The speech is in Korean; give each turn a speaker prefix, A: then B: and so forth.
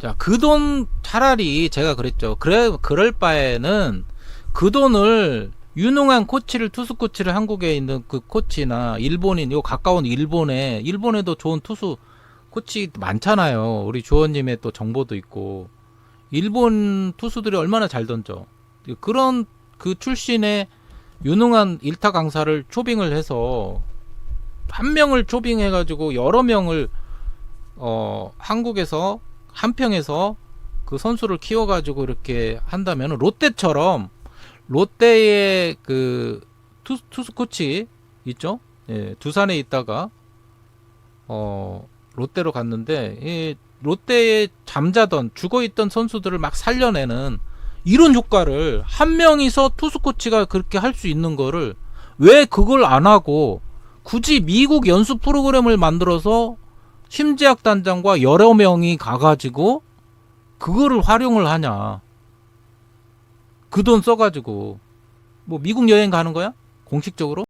A: 자, 그 돈 차라리 제가 그랬죠. 그래 그럴 바에는 그 돈을 유능한 코치를 투수 코치를 한국에 있는 그 코치나 일본인 요 가까운 일본에 일본에도 좋은 투수 코치 많잖아요. 우리 주원님의 또 정보도 있고 일본 투수들이 얼마나 잘 던져. 그런 그 출신의 유능한 일타 강사를 초빙을 해서 한 명을 초빙해 가지고 여러 명을 어 한국에서 한평에서 그 선수를 키워 가지고 이렇게 한다면 롯데처럼 롯데의 그 투수, 투수 코치 있죠? 예, 두산에 있다가 어 롯데로 갔는데 이 롯데에 잠자던 죽어 있던 선수들을 막 살려내는 이런 효과를 한 명이서 투수 코치가 그렇게 할 수 있는 거를 왜 그걸 안 하고 굳이 미국 연수 프로그램을 만들어서 심재학 단장과 여러 명이 가가지고 그거를 활용을 하냐. 그 돈 써가지고 뭐 미국 여행 가는 거야? 공식적으로